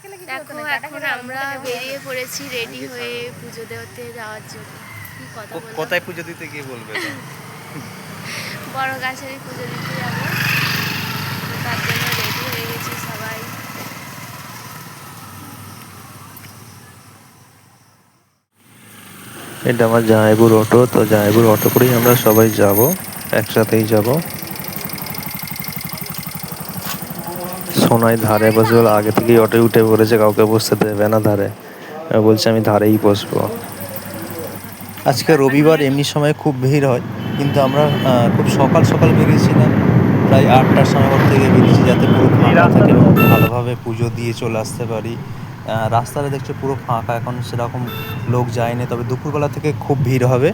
দেখো এখন আমরা বেরিয়ে পড়েছি রেডি হয়ে পুজো দেওয়াতে যাওয়ার জন্য। কি কথা কো- বলব কোথায় পুজো দিতে গিয়ে বলবে বড় গাছের পুজো দিতে যাব। তার জন্য রেডি হয়ে গেছি সবাই। এটা আমার জামাইবুর অটো তো জামাইবুর অটো করেই আমরা সবাই যাব একসাথেই যাব। সোনাই ধারে বসে বলে আগে থেকেই অটোয় উঠে পড়েছে কাউকে বসতে দেবে না ধারে। বলছে আমি ধারেই বসবো। আজকে রবিবার এমনি সময় খুব ভিড় হয় কিন্তু আমরা খুব সকাল সকাল বেরিয়েছিলাম। প্রায় আটটার সময় ঘর থেকে বেরিয়েছি যাতে পুরো ফাঁকা থাকে এবং ভালোভাবে পুজো দিয়ে চলে আসতে পারি। রাস্তাটা দেখছ পুরো ফাঁকা এখন সেরকম লোক যায়নি তবে দুপুরবেলা থেকে খুব ভিড় হবে।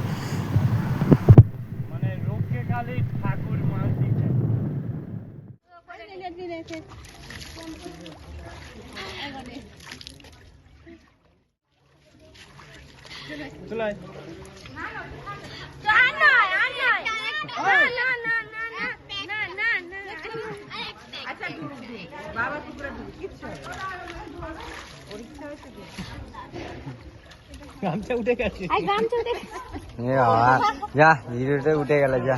এ বাবা, যা ভিডিওটা উঠে গেল যা।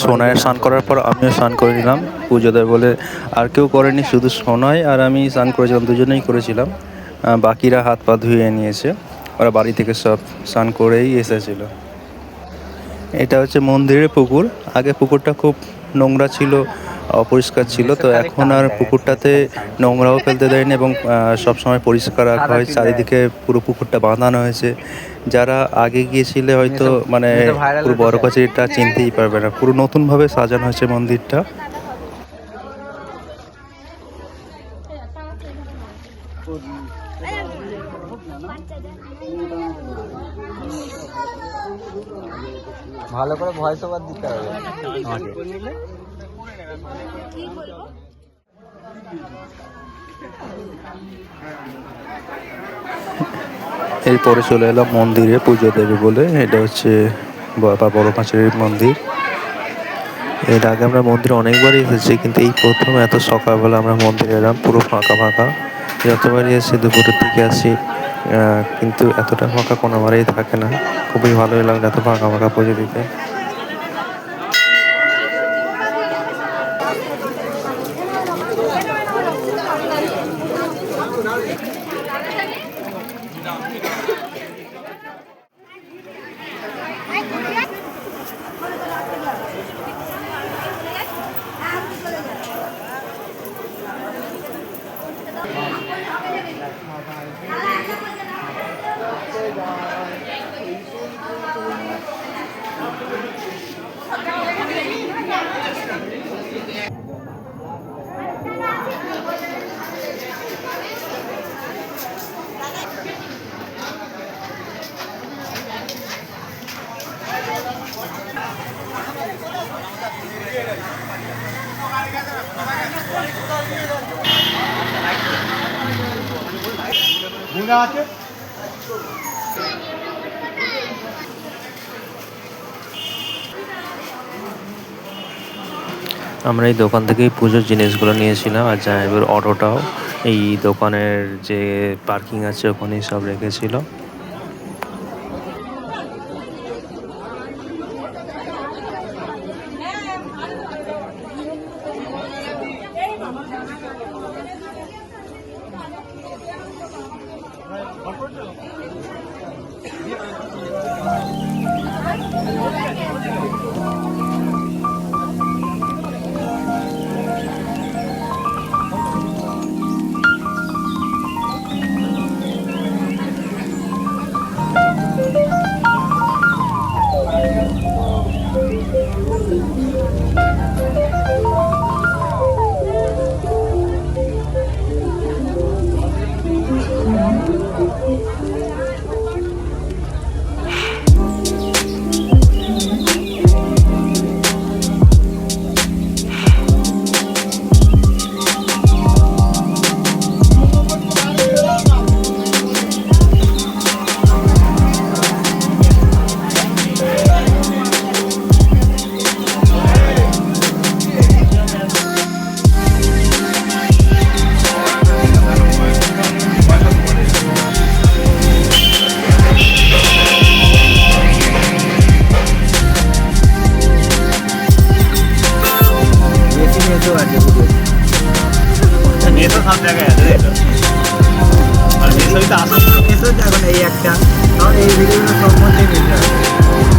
সোনায় স্নান করার পর আমিও স্নান করে নিলাম। পুজো দেয় বলে, আর কেউ করেনি, শুধু সোনাই আর আমি স্নান করেছিলাম, দুজনেই করেছিলাম। বাকিরা হাত পা ধুয়ে নিয়েছে। ওরা বাড়ি থেকে সব স্নান করেই এসেছিল। এটা হচ্ছে মন্দিরের পুকুর। আগে পুকুরটা খুব নোংরা ছিল অপরিষ্কার ছিল তো এখন আর পুকুরটাতে নোংরাও ফেলতে দেয়নি এবং সবসময় পরিষ্কার রাখা হয়। চারিদিকে পুরো পুকুরটা বাঁধানো হয়েছে। যারা আগে গিয়েছিলে হয়তো মানে পুরো বড় কচেরিটা চিনতেই পারবে না। পুরো নতুনভাবে সাজানো হয়েছে মন্দিরটা। ভালো করে ভয়েস ওভার দিতে হবে। আমাকে এরপরে চলে এলাম মন্দিরে পুজো দেবে বলে। এটা হচ্ছে বাবা বড় পাঁচের মন্দির। এর আগে আমরা মন্দিরে অনেকবারই এসেছি, কিন্তু এই প্রথম এত সকালবেলা আমরা মন্দিরে এলাম, পুরো ফাঁকা ফাঁকা। যতবারই এসে দুপুরের দিকে আসি কিন্তু এতটা ফাঁকা কোনোবারেই থাকে না। খুবই ভালোই লাগল এত ফাঁকা ফাঁকা পুজো দিতে। Thank you. আমরা এই দোকান থেকেই পুজোর জিনিসগুলো নিয়েছিলাম আর জামাইবের অটোটাও এই দোকানের যে পার্কিং আছে ওখানেই সব রেখেছিল। মেসেজ এখন এই একটা। কারণ এই ভিডিওগুলো সম্বন্ধে মিলতে